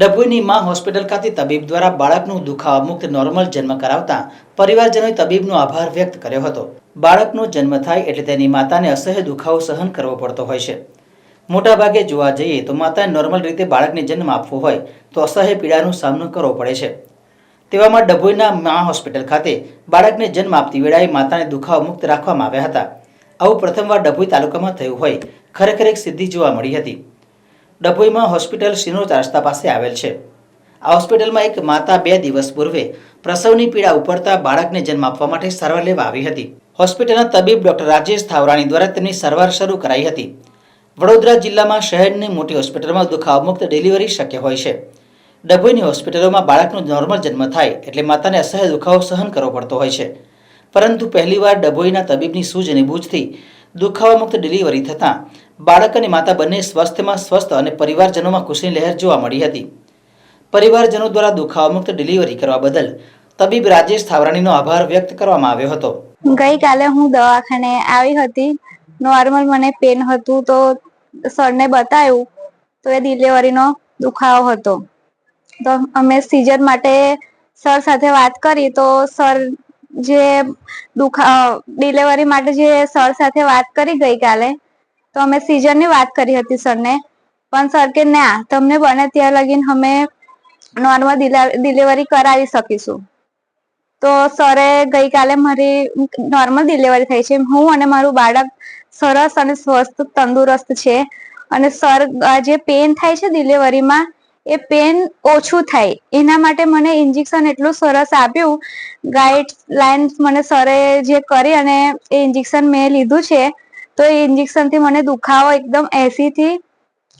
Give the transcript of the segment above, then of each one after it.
ડભોઈની માં હોસ્પિટલ ખાતે તબીબ દ્વારા બાળકનું દુખાવા મુક્ત નોર્મલ જન્મ કરાવતા પરિવારજનોએ તબીબનો આભાર વ્યક્ત કર્યો હતો. બાળકનો જન્મ થાય એટલે તેની માતાને અસહ્ય દુખાવો સહન કરવો પડતો હોય છે. મોટાભાગે જોવા જઈએ તો માતાએ નોર્મલ રીતે બાળકને જન્મ આપવો હોય તો અસહ્ય પીડાનો સામનો કરવો પડે છે. તેવામાં ડભોઈના મા હોસ્પિટલ ખાતે બાળકને જન્મ આપતી વેળાએ માતાને દુખાવા મુક્ત રાખવામાં આવ્યા હતા. આવું પ્રથમવાર ડભોઈ તાલુકામાં થયું હોય. ખરેખર એક સિદ્ધિ જોવા મળી હતી. ડભોઈમાં હોસ્પિટલ ચાર રસ્તા પાસે આવેલ છે. આ હોસ્પિટલમાં એક માતા બે દિવસ પૂર્વે પ્રસવની પીડા ઉપડતા બાળકને જન્મ આપવા માટે સારવાર લેવા આવી હતી. હોસ્પિટલના તબીબ ડોક્ટર રાજેશ થાવરાણી દ્વારા તેમની સારવાર શરૂ કરાઈ હતી. વડોદરા જિલ્લામાં શહેરની મોટી હોસ્પિટલમાં દુખાવ મુક્ત ડિલિવરી શક્ય હોય છે. ડભોઈની હોસ્પિટલોમાં બાળકનો નોર્મલ જન્મ થાય એટલે માતાને અસહ્ય દુખાવો સહન કરવો પડતો હોય છે. પરંતુ પહેલીવાર ડભોઈના તબીબની સૂઝ અને બૂઝથી દુખાવા મુક્ત ડિલિવરી થતાં બાળક અને માતા બંને સ્વસ્થમાં સ્વસ્થ અને પરિવારજનોમાં ખુશીની લહેર જોવા મળી હતી. પરિવારજનો દ્વારા દુખાવા મુક્ત ડિલિવરી કરવા બદલ તબીબ રાજેશ થાવરાણીનો આભાર વ્યક્ત કરવામાં આવ્યો હતો. ગઈકાલે હું દવાખાને આવી હતી. નોર્મલ મને પેન હતું તો સરને બતાવ્યું તો એ ડિલિવરીનો દુખાવો હતો. તો અમે સીઝર માટે સર સાથે વાત કરી તો સર જે દુખા ડિલિવરી માટે જે સર સાથે વાત કરી ગઈકાલે તો અમે સીઝરની વાત કરી હતી સરને. પણ સર કે ના, તમને બને ત્યાં લગીને અમે નોર્મલ ડિલિવરી કરાવી શકીશું. તો સરે ગઈકાલે મારી નોર્મલ ડિલિવરી થઈ છે. હું અને મારું બાળક સરસ અને સ્વસ્થ, તંદુરસ્ત છે. અને સર જે પેન થાય છે ડિલિવરીમાં એ પેન ઓછું થાય. એના માટે મને ઇન્જેક્શન એટલું સરસ આપ્યું. ગાઈડ લાઈન્સ મને સરે જે કરી અને એ ઇન્જેક્શન મેં લીધું છે, તો એ ઇન્જેક્શનથી મને દુખાવો એકદમ એસી થી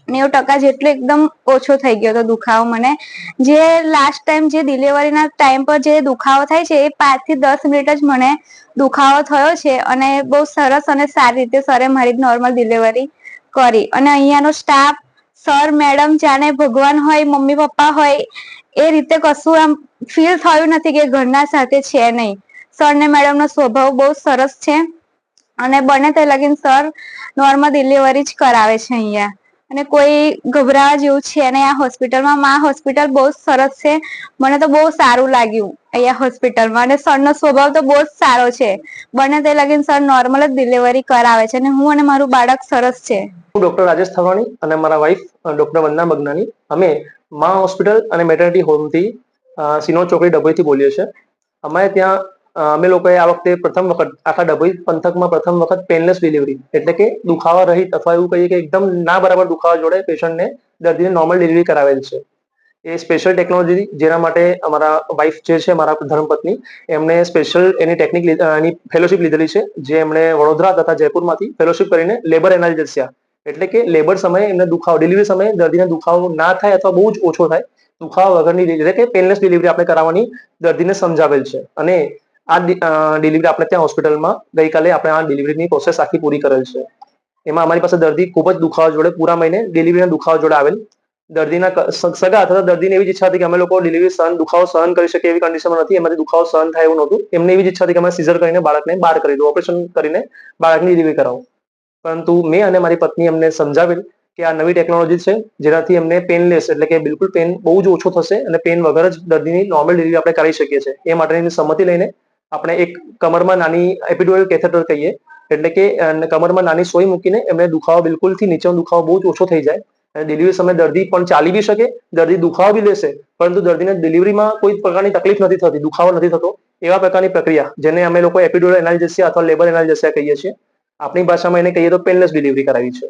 નેવું ટકા જેટલો એકદમ ઓછો થઈ ગયો હતો દુખાવો મને. જે લાસ્ટ ટાઈમ જે ડિલિવરીના ટાઈમ પર જે દુખાવો થાય છે, એ પાંચથી દસ મિનિટ જ મને દુખાવો થયો છે અને બહુ સરસ અને સારી રીતે સરે મારી નોર્મલ ડિલિવરી કરી. અને અહીંયાનો સ્ટાફ સર, મેડમ જાણે ભગવાન હોય, મમ્મી પપ્પા હોય, એ રીતે કશું આમ ફીલ થયું નથી કે ઘરના સાથે છે નહીં. સર ને મેડમનો સ્વભાવ બહુ સરસ છે અને બને તે લગીન સર નોર્મલ ડિલિવરી જ કરાવે છે અહીંયા. અને કોઈ ગભરાવા જેવું છે નહીં. આ હોસ્પિટલમાં માં હોસ્પિટલ બહુ સરસ છે. મને તો બહુ સારું લાગ્યું અહીંયા હોસ્પિટલમાં. અને સરનો સ્વભાવ તો બહુ જ સારો છે. બને તે લગીન સર નોર્મલ જ ડિલિવરી કરાવે છે. અને હું અને મારું બાળક સરસ છે. હું ડોક્ટર રાજેશ થવાણી અને મારા વાઇફ ડોક્ટર વંદના મગનાની અમે મા હોસ્પિટલ અને મેટર્નિટી હોમથી સિનો ચોકડી ડભોઈથી બોલીએ છીએ. અમારે ત્યાં અમે લોકોએ આ વખતે પ્રથમ વખત, આખા ડભોઈ પંથકમાં પ્રથમ વખત પેનલેસ ડિલિવરી એટલે કે દુખાવા રહિત અથવા એવું કહીએ કે એકદમ ના બરાબર દુખાવા જોડે પેશન્ટને દર્દીને નોર્મલ ડિલિવરી કરાવેલ છે. એ સ્પેશિયલ ટેકનોલોજી જેના માટે અમારા વાઇફ જે છે, મારા ધર્મપત્ની, એમણે સ્પેશિયલ એની ટેકનિક એની ફેલોશિપ લીધેલી છે, જે એમણે વડોદરા તથા જયપુરમાંથી ફેલોશિપ કરીને લેબર એનાલિસિયા એટલે કે લેબર સમયે એમને દુખાવો ડિલિવરી સમયે દર્દીને દુખાવો ના થાય અથવા બહુ જ ઓછો થાય, દુખાવા વગરની, એટલે કે પેનલેસ ડિલિવરી આપણે કરાવવાની દર્દીને સમજાવેલ છે. અને આ ડિલિવરી આપણે ત્યાં હોસ્પિટલમાં ગઈકાલે આપણે આ ડિલિવરીની પ્રોસેસ આખી પૂરી કરેલ છે. એમાં અમારી પાસે દર્દી ખૂબ જ દુખાવા જોડે, પૂરા મહિને ડિલિવરીના દુખાવા જોડે આવેલ. દર્દીના સગા અથવા દર્દીને એવી ઈચ્છા હતી કે અમે લોકો ડિલિવરી સહન, દુખાવો સહન કરી શકીએ એવી કન્ડિશનમાં નથી. એમાંથી દુખાવો સહન થાય એવું નહોતું. એમને એવી જ ઈચ્છા હતી કે અમે સીઝર કરીને બાળકને બહાર કરી દઉં ઓપરેશન કરીને બાળકની ડિલિવરી કરાવું. પરંતુ મેં અને મારી પત્ની એમને સમજાવેલ કે આ નવી ટેકનોલોજી છે, જેનાથી એમને પેનલેસ એટલે કે બિલકુલ પેન બહુ જ ઓછો થશે અને પેન વગર જ દર્દીની નોર્મલ ડિલિવરી આપણે કરી શકીએ છીએ. એ માટેની સંમતિ લઈને આપણે એક કમરમાં નાની એપિડોરલ કેથેટર કહીએ, એટલે કે કમરમાં નાની સોય મૂકીને એમને દુખાવો બિલકુલથી નીચેનો દુખાવો બહુ જ ઓછો થઈ જાય. અને ડિલિવરી સમયે દર્દી પણ ચાલી બી શકે, દર્દી દુખાવો બી લેશે, પરંતુ દર્દીને ડિલિવરીમાં કોઈ પ્રકારની તકલીફ નથી થતી, દુખાવો નથી થતો, એવા પ્રકારની પ્રક્રિયા, જેને અમે લોકો એપિડોરલ એનાલિસિયા અથવા લેબર એનાલિસિયા કહીએ છીએ. આપણી ભાષામાં એને કહીએ તો પેનલેસ ડિલિવરી કરાવી છે.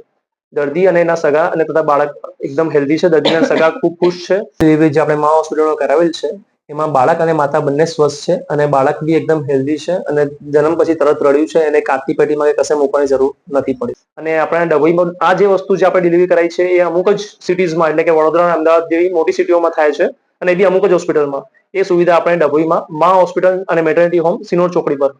દર્દી અને એના સગા અને તથા બાળક એકદમ હેલ્ધી છે, દર્દીના સગા ખૂબ ખુશ છે. ડિલિવરી જે આપણે મા હોસ્પિટલમાં કરાવેલ છે એમાં બાળક અને માતા બંને સ્વસ્થ છે અને બાળક બી એકદમ હેલ્ધી છે અને જન્મ પછી તરત રડ્યું છે એને કાતી પેટીમાં કે કશે મૂકવાની જરૂર નથી પડી. અને આપણે ડભોઈમાં આ જે વસ્તુ જે આપણે ડિલિવરી કરાઈ છે એ અમુક જ સિટીઝમાં એટલે કે વડોદરા અમદાવાદ જેવી મોટી સિટીઓમાં થાય છે અને એ બી અમુક જ હોસ્પિટલમાં એ સુવિધા આપણે ડભોઈમાં મા હોસ્પિટલ અને મેટર્નિટી હોમ સિનોર ચોકડી પર.